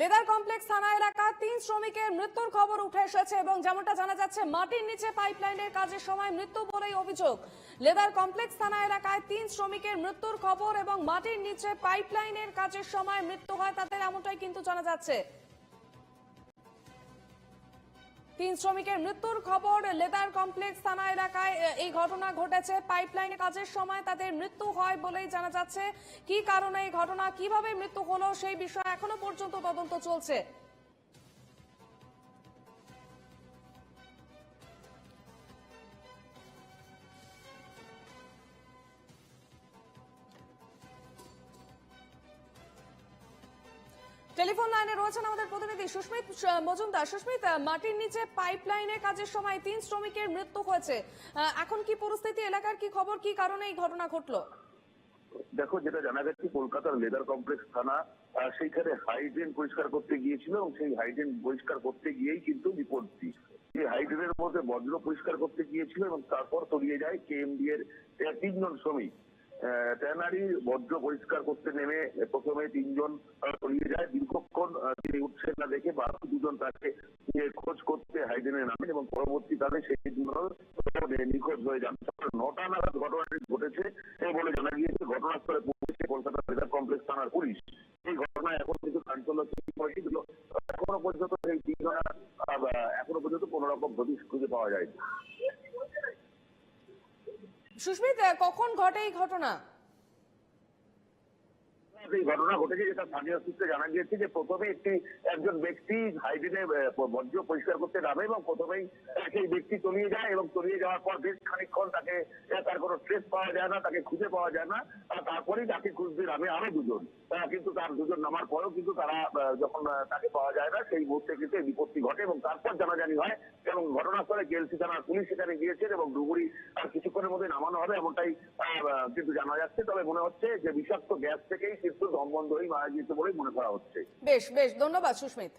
Leather complex থানা এলাকায় তিন শ্রমিকের মৃত্যুর খবর উঠে এসেছে এবং যেমনটা জানা যাচ্ছে, মাটির নিচে পাইপলাইনের কাজের সময় মৃত্যু বলেই অভিযোগ। লেদার কমপ্লেক্স থানা এলাকায় তিন শ্রমিকের মৃত্যুর খবর এবং মাটির নিচে পাইপলাইনের কাজের সময় মৃত্যু হয় তাদের এমনটাই কিন্তু জানা যাচ্ছে। তিন শ্রমিকের মৃত্যুর খবর লেদার কমপ্লেক্স থানা এলাকায় এই ঘটনা ঘটেছে। পাইপলাইনে কাজের সময় তাদের মৃত্যু হয় বলেই জানা যাচ্ছে। কি কারণে এই ঘটনা, কীভাবে মৃত্যু হলো সেই বিষয়ে এখনও পর্যন্ত তদন্ত চলছে। টেলিফোন লাইনে রয়েছেন আমাদের প্রতিনিধি সুস্মিত মজুমদার। সুস্মিত মাটির নিচে পাইপলাইনের কাজের সময় তিন শ্রমিকের মৃত্যু হয়েছে। এখন কি পরিস্থিতি? এলাকার কি খবর? কি কারণে এই ঘটনা ঘটলো? দেখো, যেটা জানা গেছে, কলকাতার লেদার কমপ্লেক্স থানা সেইখানে হাইড্রেন পরিষ্কার করতে গিয়েছিল এবং সেই হাইড্রেন পরিষ্কার করতে গিয়েই কিন্তু বিপত্তি সেই হাইড্রেনের মধ্যে বজ্র পরিষ্কার করতে গিয়েছিল এবং তারপর তলিয়ে যায় কেএমডি এর তিনজন শ্রমিক। ট্যানারি বজ্র পরিষ্কার করতে নেমে প্রথমে তিনজন তলিয়ে যায়। দীর্ঘক্ষণ তিনি উঠছেন না দেখে বাকি দুজন তাকে খোঁজ করতে হাইড্রেনে নামেন এবং পরবর্তীকালে সেই দুজন নিখোঁজ হয়ে যান। সকাল নটা নাগাদ ঘটনাটি ঘটেছে। বলে জানা গিয়েছে, ঘটনাস্থলে পৌঁছেছে কলকাতা লেদার কমপ্লেক্স থানার পুলিশ। এই ঘটনায় এখন কিন্তু চাঞ্চল্য সৃষ্টি করেছে কিন্তু এখনও পর্যন্ত এই তিনজনের এখনও পর্যন্ত কোন রকম হদিশ খুঁজে পাওয়া যায়নি। সুস্মিত কখন ঘটে এই ঘটনা? এই ঘটনা ঘটেছে যেটা স্থানীয় সূত্রে জানা গিয়েছে যে প্রথমে একটি একজন ব্যক্তি হাইডিনে বর্জ্য পরিষ্কার করতে নামে এবং প্রথমেই সেই ব্যক্তি তলিয়ে যায় এবং তলিয়ে যাওয়ার পর বেশ খানিকক্ষণ তাকে তার কোনো ট্রেস পাওয়া যায় না, তাকে খুঁজে পাওয়া যায় না, আর তারপরেই তাকে খুঁজতে নামে আরও দুজন। কিন্তু তার দুজন নামার পরেও কিন্তু তারা যখন তাকে পাওয়া যায় না, সেই মুহূর্তে কিন্তু এই বিপত্তি ঘটে এবং তারপর জানাজানি হয় এবং ঘটনাস্থলে জেলসি থানার পুলিশ সেখানে গিয়েছেন এবং ডুবুরি কিছুক্ষণের মধ্যে নামানো হবে এমনটাই কিন্তু জানা যাচ্ছে। তবে মনে হচ্ছে যে বিষাক্ত গ্যাস থেকেই কিন্তু দমবন্ধ হয়ে মারা গিয়েছে বলেই মনে করা হচ্ছে। বেশ বেশ ধন্যবাদ সুস্মিত।